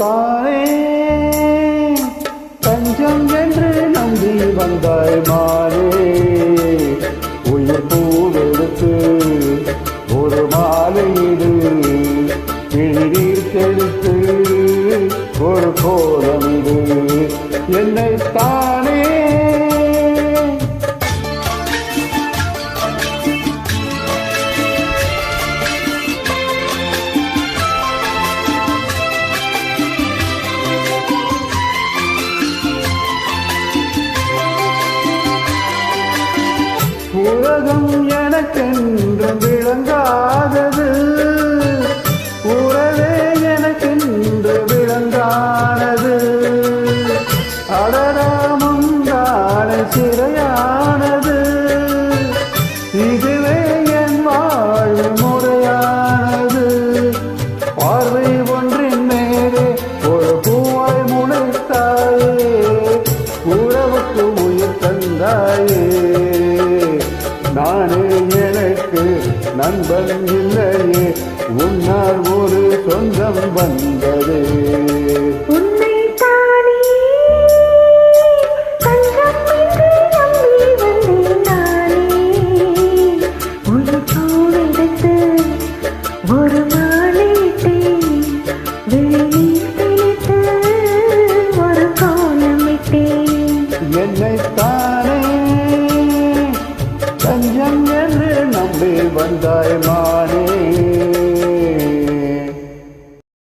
தானே தஞ்சம் என்று நம்பி வந்தாய் மாலே உயிர் பூவெடுத்து ஒரு மாலையிடு கிழிநீர் தெளித்து ஒரு கோலமிடு என்னை தானே உலகம் எனக்கென்று விளங்காதது. உறவே எனக்கென்று விளங்கானது அடராமுந்தான சிறையானது. இதுவே என் வாழ்வு முறையானது. பார்வை ஒன்றின் மேலே ஒரு பூவாய் முளைத்தாயே. உறவுக்கு உயிர் தந்தாயே. நானே எனக்கு நண்பன் இல்லையே. உன்னால் ஒரு சொந்தம் வந்தது. உன்னை தஞ்சம் என்று நம்பி வந்தாய் மானே